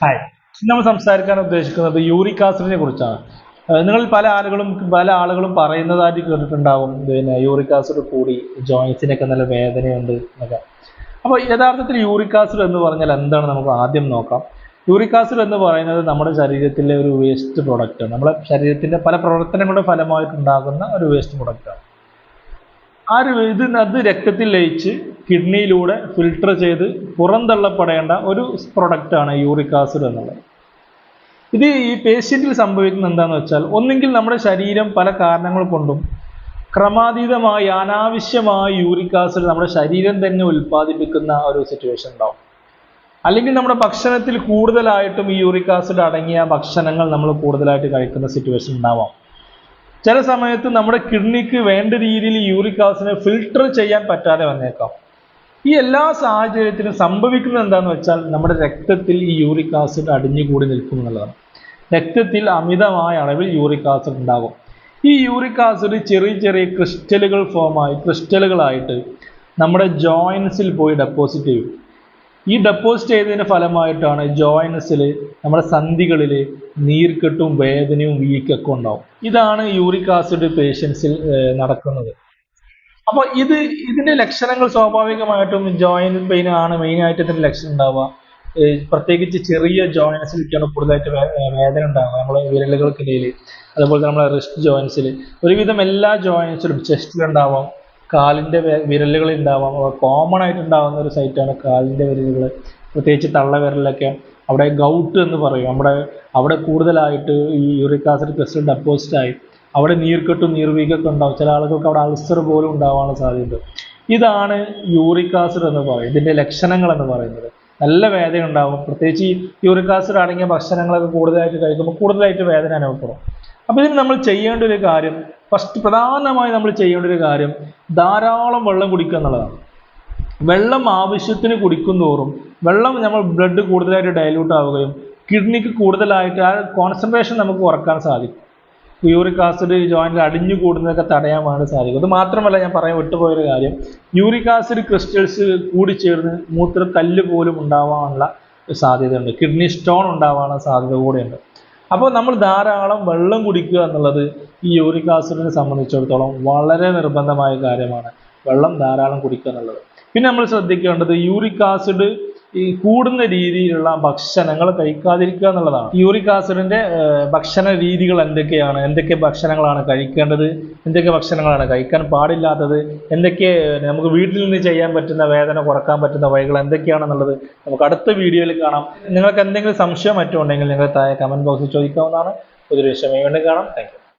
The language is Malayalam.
ഹായ് നമ്മൾ സംസാരിക്കാൻ ഉദ്ദേശിക്കുന്നത് യൂറിക് ആസിഡിനെ കുറിച്ചാണ് നിങ്ങൾ പല ആളുകളും പല ആളുകളും പറയുന്നതായിട്ട് കേട്ടിട്ടുണ്ടാവും പിന്നെ യൂറിക് ആസിഡ് കൂടി ജോയിൻസിനൊക്കെ നല്ല വേദനയുണ്ട് എന്നൊക്കെ. അപ്പോൾ യഥാർത്ഥത്തിൽ യൂറിക് ആസിഡ് എന്ന് പറഞ്ഞാൽ എന്താണ്? നമുക്ക് ആദ്യം നോക്കാം. യൂറിക് ആസിഡ് എന്ന് പറയുന്നത് നമ്മുടെ ശരീരത്തിലെ ഒരു വേസ്റ്റ് പ്രൊഡക്റ്റാണ് നമ്മുടെ ശരീരത്തിന്റെ പല പ്രവർത്തനങ്ങളുടെ ഫലമായിട്ടുണ്ടാകുന്ന ഒരു വേസ്റ്റ് പ്രൊഡക്റ്റാണ് ആ ഒരു ഇത് അത് രക്തത്തിൽ ലയിച്ച് കിഡ്നിയിലൂടെ ഫിൽട്ടർ ചെയ്ത് പുറന്തള്ളപ്പെടേണ്ട ഒരു പ്രൊഡക്റ്റാണ് യൂറിക് ആസിഡ് എന്നുള്ളത്. ഇത് ഈ പേഷ്യന്റിൽ സംഭവിക്കുന്നത് എന്താണെന്ന് വെച്ചാൽ ഒന്നെങ്കിൽ നമ്മുടെ ശരീരം പല കാരണങ്ങൾ കൊണ്ടും ക്രമാതീതമായി അനാവശ്യമായ യൂറിക് ആസിഡ് നമ്മുടെ ശരീരം തന്നെ ഉൽപ്പാദിപ്പിക്കുന്ന ഒരു സിറ്റുവേഷൻ ഉണ്ടാവും. അല്ലെങ്കിൽ നമ്മുടെ ഭക്ഷണത്തിൽ കൂടുതലായിട്ടും ഈ യൂറിക് ആസിഡ് അടങ്ങിയ ഭക്ഷണങ്ങൾ നമ്മൾ കൂടുതലായിട്ട് കഴിക്കുന്ന സിറ്റുവേഷൻ ഉണ്ടാവാം. ചില സമയത്ത് നമ്മുടെ കിഡ്നിക്ക് വേണ്ട രീതിയിൽ യൂറിക് ആസിഡിനെ ഫിൽട്ടർ ചെയ്യാൻ പറ്റാതെ വന്നേക്കാം. ഈ എല്ലാ സാഹചര്യത്തിലും സംഭവിക്കുന്നത് എന്താണെന്ന് വെച്ചാൽ നമ്മുടെ രക്തത്തിൽ ഈ യൂറിക് ആസിഡ് അടിഞ്ഞുകൂടി നിൽക്കും എന്നുള്ളതാണ്. രക്തത്തിൽ അമിതമായ അളവിൽ യൂറിക് ആസിഡ് ഉണ്ടാകും. ഈ യൂറിക് ആസിഡ് ചെറിയ ചെറിയ ക്രിസ്റ്റലുകൾ ഫോമായി ക്രിസ്റ്റലുകളായിട്ട് നമ്മുടെ ജോയിൻസിൽ പോയി ഡെപ്പോസിറ്റ് ചെയ്യും. ഈ ഡെപ്പോസിറ്റ് ചെയ്തതിന്റെ ഫലമായിട്ടാണ് ജോയിൻസിൽ നമ്മുടെ സന്ധികളിൽ നീർക്കെട്ടും വേദനയും വീക്കൊക്കെ ഉണ്ടാവും. ഇതാണ് യൂറിക് ആസിഡ് പേഷ്യൻസിൽ നടക്കുന്നത്. അപ്പോൾ ഇത് ഇതിന്റെ ലക്ഷണങ്ങൾ സ്വാഭാവികമായിട്ടും ജോയിന്റ് പെയിൻ ആണ് മെയിൻ ആയിട്ട് ഇതിന്റെ ലക്ഷണം ഉണ്ടാവുക. പ്രത്യേകിച്ച് ചെറിയ ജോയിൻസിലൊക്കെയാണ് കൂടുതലായിട്ട് വേദന ഉണ്ടാവുക. നമ്മളെ വിരലുകൾക്കിടയിൽ അതുപോലെ തന്നെ നമ്മളെ റിസ്റ്റ് ജോയിൻസിൽ ഒരുവിധം എല്ലാ ജോയിൻസിലും ചെസ്റ്റിലുണ്ടാവാം കാലിന്റെ വെ- വിരലുകളിൽ ഉണ്ടാവാം. കോമൺ ആയിട്ട് ഉണ്ടാവുന്ന ഒരു സൈറ്റാണ് കാലിന്റെ വിരലുകൾ. പ്രത്യേകിച്ച് തള്ളവിരലൊക്കെ. അവിടെ ഗൗട്ട് എന്ന് പറയും. നമ്മുടെ അവിടെ കൂടുതലായിട്ട് ഈ യൂറിക് ആസിഡ് ക്രിസ്റ്റൽ ഡെപ്പോസിറ്റ് ആയി അവിടെ നീർക്കെട്ടും നീർവീക്കൊക്കെ ഉണ്ടാവും. ചില ആളുകൾക്ക് അവിടെ അൾസർ പോലും ഉണ്ടാവാനുള്ള സാധ്യതയുണ്ട്. ഇതാണ് യൂറിക് ആസിഡ് എന്ന് പറയുന്നത് ഇതിന്റെ ലക്ഷണങ്ങൾ എന്ന് പറയുന്നത്. നല്ല വേദന ഉണ്ടാവും. പ്രത്യേകിച്ച് ഈ യൂറിക് ആസിഡ് അടങ്ങിയ ഭക്ഷണങ്ങളൊക്കെ കൂടുതലായിട്ട് കഴിക്കുമ്പോൾ കൂടുതലായിട്ട് വേദന അനുഭവപ്പെടും. അപ്പോൾ ഇതിന് നമ്മൾ ചെയ്യേണ്ട ഒരു കാര്യം ഫസ്റ്റ് പ്രധാനമായി നമ്മൾ ചെയ്യേണ്ട ഒരു കാര്യം ധാരാളം വെള്ളം കുടിക്കുക എന്നുള്ളതാണ്. വെള്ളം ആവശ്യത്തിന് കുടിക്കുന്തോറും വെള്ളം നമ്മൾ ബ്ലഡ് കൂടുതലായിട്ട് ഡയലൂട്ട് ആവുകയും കിഡ്നിക്ക് കൂടുതലായിട്ട് ആ കോൺസെൻട്രേഷൻ നമുക്ക് കുറയ്ക്കാൻ സാധിക്കും. യൂറിക് ആസിഡ് ജോയിന്റിൽ അടിഞ്ഞു കൂടുന്നതൊക്കെ തടയാൻ വേണ്ടി സാധിക്കും. അത് മാത്രമല്ല ഞാൻ പറയാൻ വിട്ടുപോയൊരു കാര്യം. യൂറിക് ആസിഡ് ക്രിസ്റ്റൽസ് കൂടിച്ചേർന്ന് മൂത്ര കല്ല് പോലും ഉണ്ടാവാനുള്ള സാധ്യതയുണ്ട്. കിഡ്നി സ്റ്റോൺ ഉണ്ടാവാനുള്ള സാധ്യത കൂടെയുണ്ട്. അപ്പോൾ നമ്മൾ ധാരാളം വെള്ളം കുടിക്കുക എന്നുള്ളത് ഈ യൂറിക് ആസിഡിനെ സംബന്ധിച്ചിടത്തോളം വളരെ നിർബന്ധമായ കാര്യമാണ്. വെള്ളം ധാരാളം കുടിക്കുക എന്നുള്ളത്. പിന്നെ നമ്മൾ ശ്രദ്ധിക്കേണ്ടത് യൂറിക് ആസിഡ് ഈ കൂടുന്ന രീതിയിലുള്ള ഭക്ഷണങ്ങൾ കഴിക്കാതിരിക്കുക എന്നുള്ളതാണ്. യൂറിക് ആസിഡിന്റെ ഭക്ഷണ രീതികൾ എന്തൊക്കെയാണ്? എന്തൊക്കെ ഭക്ഷണങ്ങളാണ് കഴിക്കേണ്ടത്? എന്തൊക്കെ ഭക്ഷണങ്ങളാണ് കഴിക്കാൻ പാടില്ലാത്തത്? എന്തൊക്കെ നമുക്ക് വീട്ടിൽ നിന്ന് ചെയ്യാൻ പറ്റുന്ന വേദന കുറയ്ക്കാൻ പറ്റുന്ന വഴികൾ എന്തൊക്കെയാണെന്നുള്ളത് നമുക്ക് അടുത്ത വീഡിയോയിൽ കാണാം. നിങ്ങൾക്ക് എന്തെങ്കിലും സംശയം മറ്റുണ്ടെങ്കിൽ നിങ്ങൾ താഴെ കമന്റ് ബോക്സിൽ ചോദിക്കാവുന്നതാണ്. പുതിയൊരു വിഷയം വീണ്ടും കാണാം. താങ്ക്